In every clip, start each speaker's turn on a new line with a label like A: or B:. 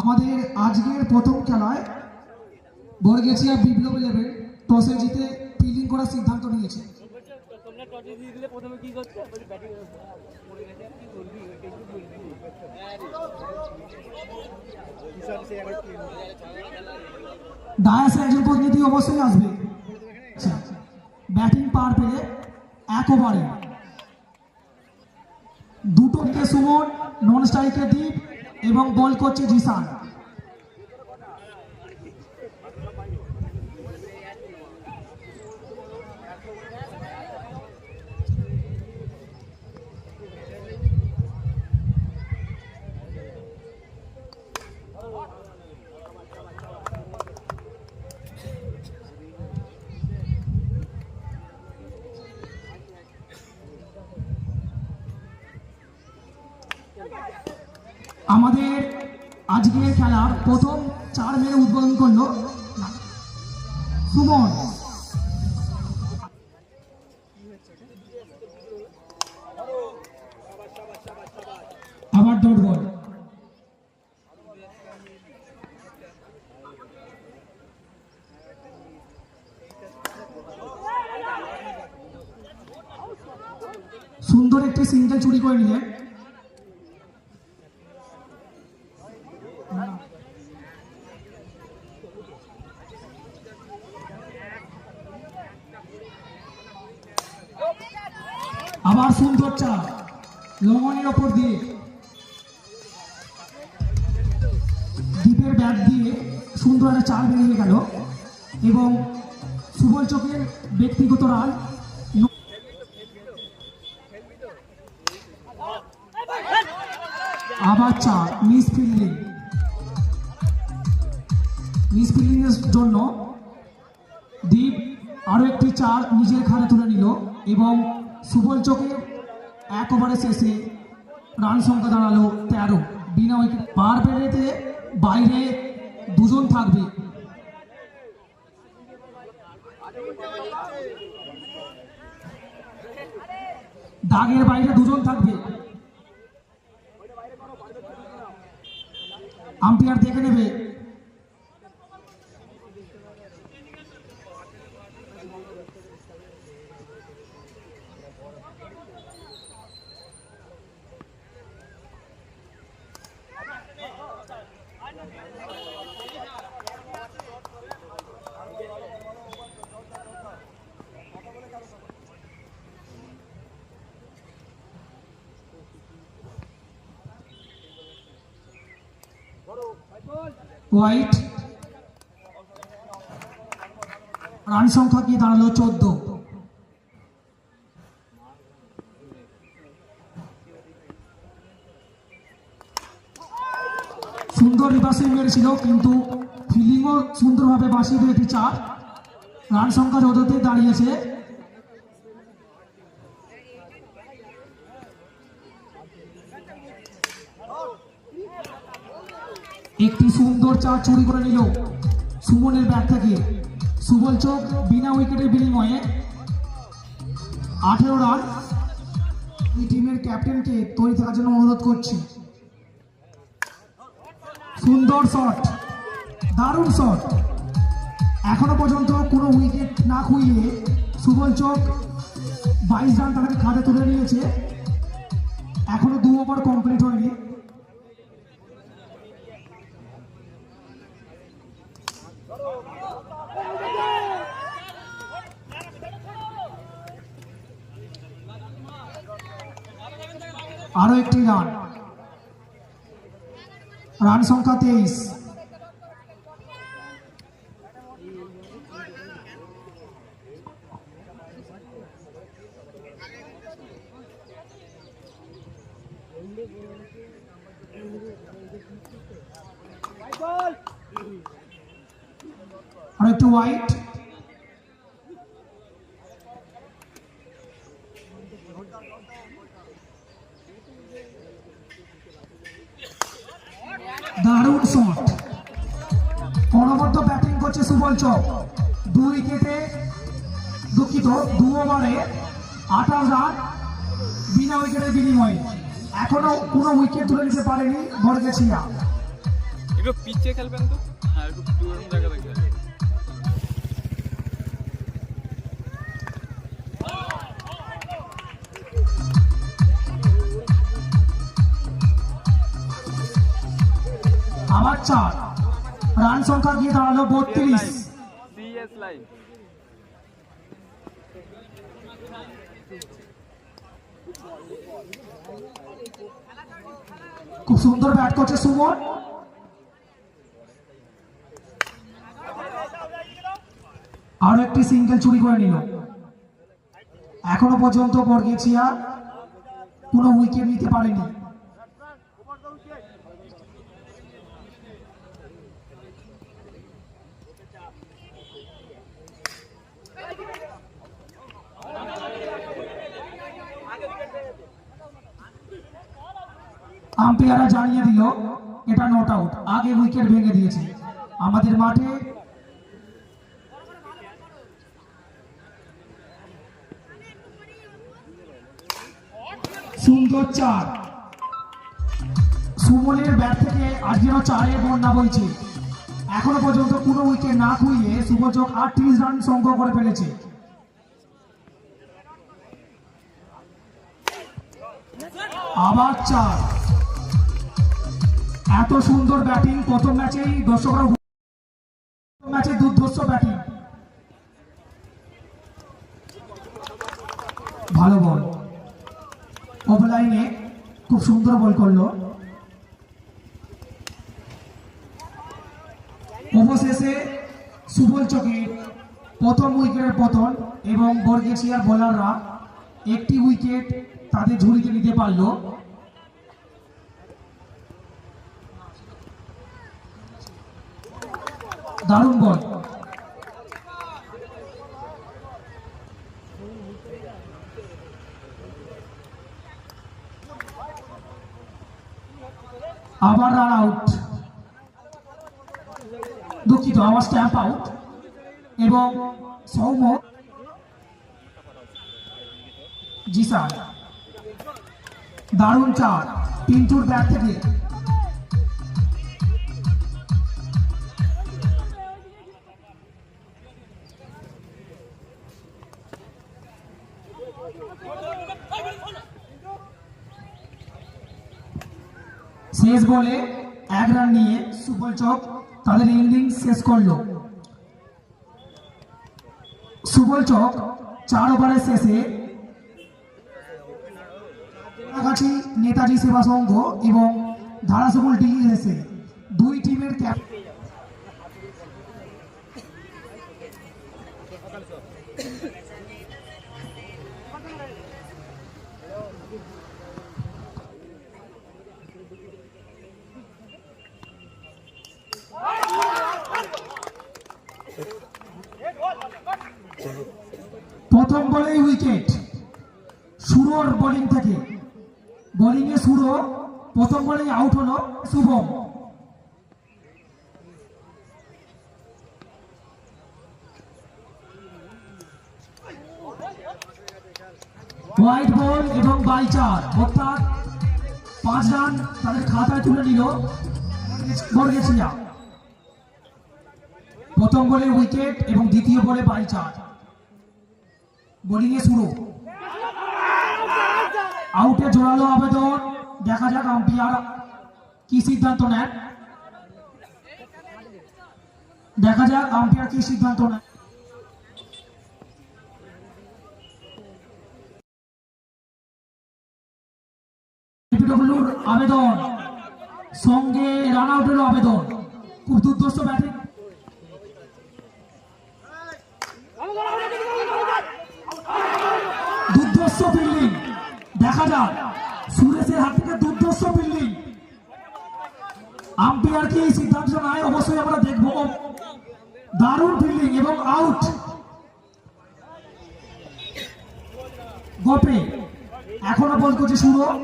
A: আমাদের আজকের প্রথম খেলায় বর্গেছিয়া বিপ্লব লেভেল টসে জিতে ফিল্ডিং করার সিদ্ধান্ত নিয়েছে।
B: তোমরা টসে দিয়ে দিলে প্রথমে কি করছ বলি ব্যাটিং পড়ে গেছে আর কি করবি ওইটা একটু বলবি কিষান সে এখন কি
A: ডায়াসে একজন প্রতিনিধি অবশ্যই আসবে। ব্যাটিং পার পেলে এক ওভারে। দুটো সুমন নন স্ট্রাইকে দ্বীপ এবং বল করছে জিসান আমাদের আজকের খেলার প্রথম চার মেরে উদ্বোধন করল সুমন আবার ডট বল সুন্দর একটি সিঙ্গেল চুরি করে নিলেন আবার সুন্দর চাপ লঙ্গনের ওপর দিয়ে দ্বীপের ব্যাট দিয়ে সুন্দর একটা চার বেরিয়ে গেল এবং সুবল চোখের ব্যক্তিগত রান আবার চার মিস ফিল্ডিং মিস ফিল্ডিং এর জন্য দ্বীপ আরও একটি চার নিজের খাতে তুলে নিল এবং সুবল চোখের এক ওভারে শেষে রান সংখ্যা দাঁড়াল তেরো। বিনা উইকেট পার পেরেতে বাইরে দুজন থাকবে। দাগের বাইরে দুজন থাকবে। আম্পায়ার দেখে নেবে। হোয়াইট। রান সংখ্যা কি দাঁড়াল? চোদ্দ। সুন্দর রিভার্সিং মেরেছিল কিন্তু ফিলিংও সুন্দরভাবে বাঁচিয়ে দিয়েছে চার। রান সংখ্যা চোদ্দতে দাঁড়িয়েছে একটি সুন্দর চার চুরি করে নিল। সুমনের ব্যাট থেকে। সুবল চোখ বিনা উইকেটের বিনিময়ে আঠেরো রান। এই টিমের ক্যাপ্টেনকে তৈরি থাকার জন্য অনুরোধ করছি। সুন্দর শট। দারুণ শট। এখনও পর্যন্ত কোনো উইকেট না খুইয়ে সুবল চোখ বাইশ রান তাকে খাতে তুলে নিয়েছে। এখনও দু ওভার কমপ্লিট হয়নি। আরও একটি রান। রান সংখ্যা তেইশ। আর দারুণ শট। অনবদ্য ব্যাটিং করছে সুবল চক। দুই উইকেটে দুঃখিত দু ওভারে আঠাশ রান, বিনা উইকেটের বিনিময়ে। এখনও কোনো উইকেট তুলে নিতে পারেনি বর্গেছিয়া
C: একটু পিচে খেলবেন তো?
A: আবার চার। রান সংখ্যা গিয়ে দাঁড়াল বত্রিশ। খুব সুন্দর ব্যাট করছে সুমন। আরও একটি সিঙ্গেল চুরি করে নিল। এখনও পর্যন্ত বর্গেছিয়া কোনো উইকেট নিতে পারেনি। আম্পায়াররা জানিয়ে দিল, এটা নট আউট আগে উইকেট ভেঙে দিয়েছে। আমাদের মাঠে সুন্দর চার। সুমনের ব্যাট থেকে আজকেও চারের বন্যা বইছে। এখনও পর্যন্ত কোনো উইকেট না খুইয়ে শুভচক আটত্রিশ রান সংগ্রহ করে ফেলেছে। আবার চার। এত সুন্দর ব্যাটিং প্রথম ম্যাচেই দর্শকরা ম্যাচে দুর্ধর্ষ ব্যাটিং। ভালো বল। অফলাইনে খুব সুন্দর বল করল। অবশেষে সুবল চকের প্রথম উইকেটের পতন এবং বর্গেশিয়ার বোলাররা একটি উইকেট তাদের ঝুড়িতে নিতে পারল। দারুণ বল। আবার রান আউট দুঃখিত, আবার স্ট্যাম্প আউট এবং সৌম্য। জি স্যার দারুণ চার পিন্টুর ব্যাট থেকে। বলে এক রান নিয়ে সুবল চক তাদের ইনিংস শেষ করল। সুবল চক চার ওভারের শেষে নেতাজি সেবা সংঘ এবং ধারাসবল ডিএসএ দুই টিমের ক্যাপ প্রথম বলেই উইকেট সুরোর বোলিং থেকে। বোলিং এ সুরো, প্রথম বলেই আউট হলো শুভম। হোয়াইট বল এবং বাই চার অর্থাৎ পাঁচ রান তাদের খাতায় তুলে নিল প্রথম বলে উইকেট এবং দ্বিতীয় বলে বাই চার বোলিং এ শুরু। আউটে জোরালো আবেদন। দেখা যাক আম্পায়ার কি সিদ্ধান্ত নেন দেখা যাক আম্পায়ার কি সিদ্ধান্ত নেন আবেদন। সঙ্গে রান আউটেরও আবেদন। খুব দুর্ধর্ষ ব্যাটিং দুর্ধর্ষ ফিল্ডিং দেখা যাক। সুরেশের হাত থেকে দুর্ধর্ষ ফিল্ডিং আম্পায়ার কি এই সিদ্ধান্ত নেয়? অবশ্যই আমরা দেখব। দারুণ ফিল্ডিং এবং আউট গোপে, এখনও বল করছে শুরু আবার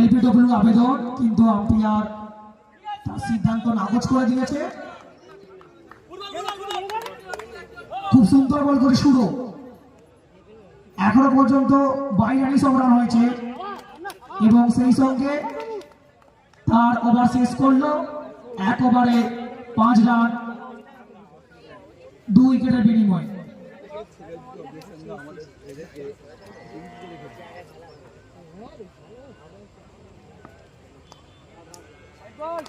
A: এলপিডব্লিউ আবেদন, কিন্তু আম্পায়ার তার সিদ্ধান্ত নাকচ করে দিয়েছে। খুব সুন্দর বল করে শুরু। এখনও পর্যন্ত বাইরানি সব রান হয়েছে। এবং সেই সঙ্গে তার ওভার শেষ করল। এক ওভারে পাঁচ রান, দুই উইকেটের বিনিময়। Gol!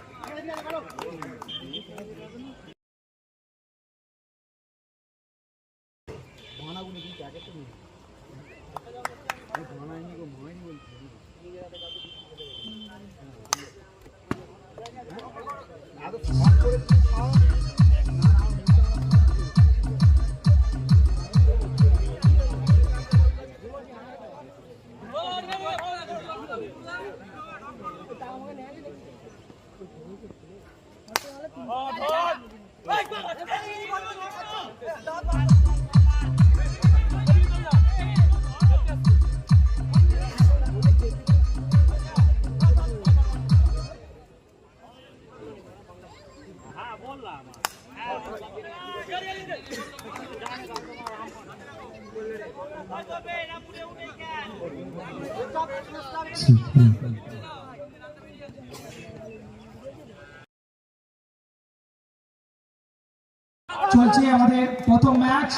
A: চলছে আমাদের প্রথম ম্যাচ।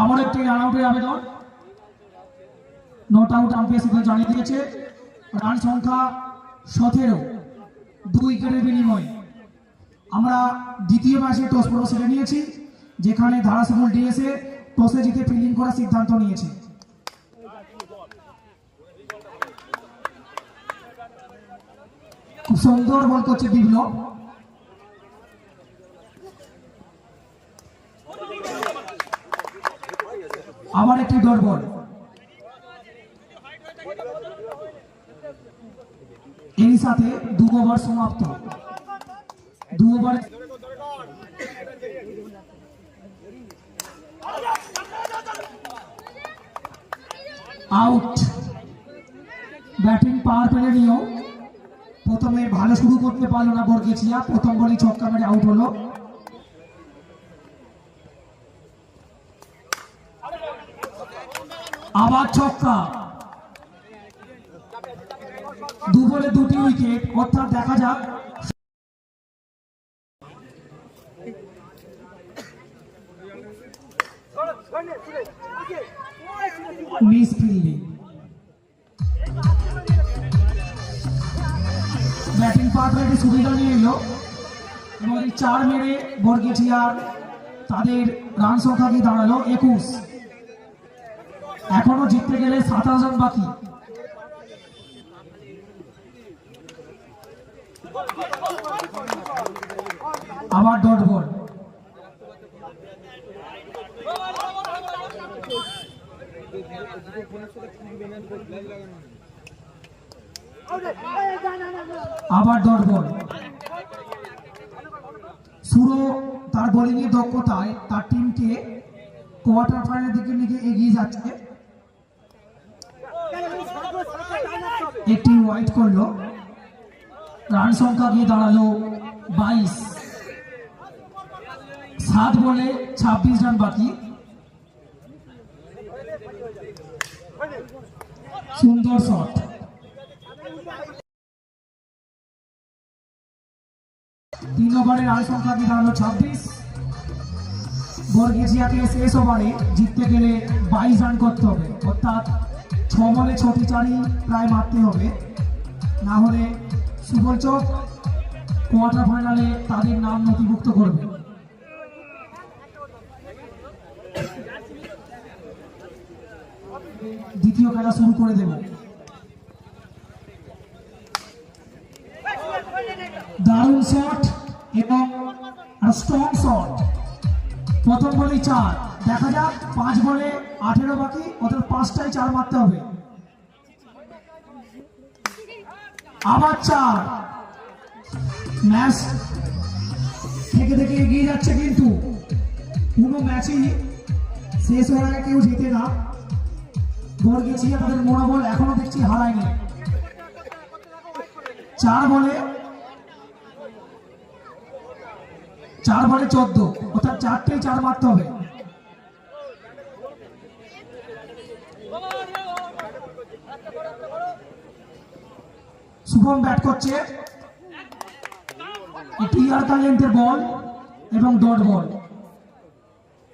A: আবার একটি রান আউটের আবেদন। নট আউট আম্পায়ার সিদ্ধান্ত জানিয়ে দিয়েছে। রান সংখ্যা সতেরো। দুই উইকেটের বিনিময়ে। আমরা দ্বিতীয় ম্যাচে টস পর্ব সেরে নিয়েছি, যেখানে ধারাসিমুল ডিএসএ টসে জিতে ফিল্ডিং করার সিদ্ধান্ত নিয়েছে। খুব সুন্দর বল করছে বিপ্লব। আবার একটি ডট এরই সাথে দু ওভার সমাপ্ত। দু ওভার আউট ব্যাটিং পাওয়ার পেলে নিয়েও প্রথমে ভালো শুরু করতে পারল না বর্গেছিয়া প্রথম বলই ছক্কা মেরে আউট হলো। আবার ছক্কা। দু বলে দুটি উইকেট অর্থাৎ দেখা যাক মিস ফিল্ডিং ব্যাটিং পার্টনারটি সুবিধা নিয়ে এলো এবং চার মেরে বর্গেছিয়ার তাদের রান সংখ্যা কি দাঁড়াল একুশ। এখনও জিততে গেলে সাতাশ রান বাকি। আবার ডট বল। আবার ডট বল। সুরো তার বোলিং এর দক্ষতায় তার টিমকে কোয়ার্টার ফাইনাল দিকে নিয়ে এগিয়ে যাচ্ছে। একটি ওয়াইড করল। রান সংখ্যা গিয়ে দাঁড়াল বাইশ। সাত বলে ছাব্বিশ রান বাকি। সুন্দর শট। তিন ওভারে রান সংখ্যা গিয়ে দাঁড়াল ছাব্বিশ। বর্গেজিয়াকে শেষ ওভারে জিততে গেলে বাইশ রান করতে হবে। অর্থাৎ ছ বলে ছটি চারই প্রায় মারতে হবে। না হলে সুবলচক কোয়ার্টার ফাইনালে তাদের নাম নথিভুক্ত করবে। দ্বিতীয় খেলা শুরু করে দেব। দারুণ শট এবং স্ট্রং শট প্রথম বলেই চার। দেখা যাক, পাঁচ বলে আঠেরো বাকি, অর্থাৎ পাঁচটায় চার মারতে হবে। আবার চার। ম্যাচ থেকে থেকে এগিয়ে যাচ্ছে কিন্তু। কোনো ম্যাচই শেষ হওয়ার আগে কেউ জিতে না। বর্গেছিয়া তাদের মনোবল এখনও দেখছি হারায়নি। চার বলে চার বলে চোদ্দ, অর্থাৎ চারটে চার মারতে হবে। শুভম ব্যাট করছে। লেন্থের বল এবং ডট বল।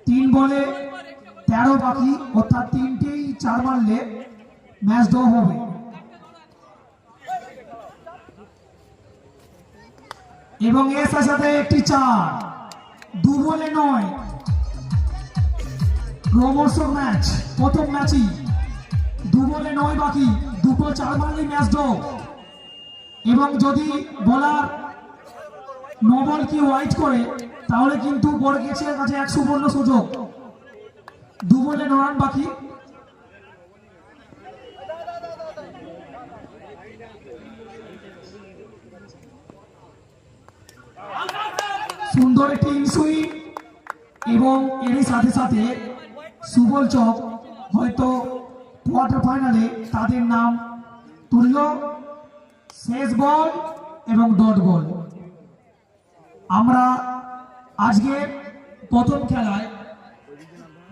A: তিন বলে তেরো বাকি, অর্থাৎ তিনটেই চার মারলে ম্যাচ ড্র হবে। এবং এর সাথে একটি চার। দু বলে নয়। ক্রমশ ম্যাচ, প্রথম ম্যাচই। দু বলে নয় বাকি। দুটো চার মারলেই ম্যাচ ড্র। এবং যদি বলার নো বল কি হোয়াইট করে, তাহলে কিন্তু বড় গেছে কাছে এক সুবর্ণ সুযোগ। দু বলে ন রান বাকি। সুন্দর একটি ইনসুইং এবং এরই সাথে সাথে সুবল চক হয়তো কোয়ার্টার ফাইনালে তাদের নাম তুলল। শেষ বল এবং ডট বল। আমরা আজকে প্রথম খেলায়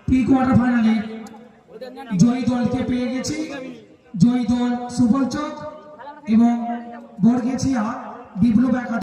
A: প্রি কোয়ার্টার ফাইনালে জয়ী দলকে পেয়ে গেছি। জয়ী দল সুবল চক এবং বর্গেছিয়া বিপ্লব একাডেমি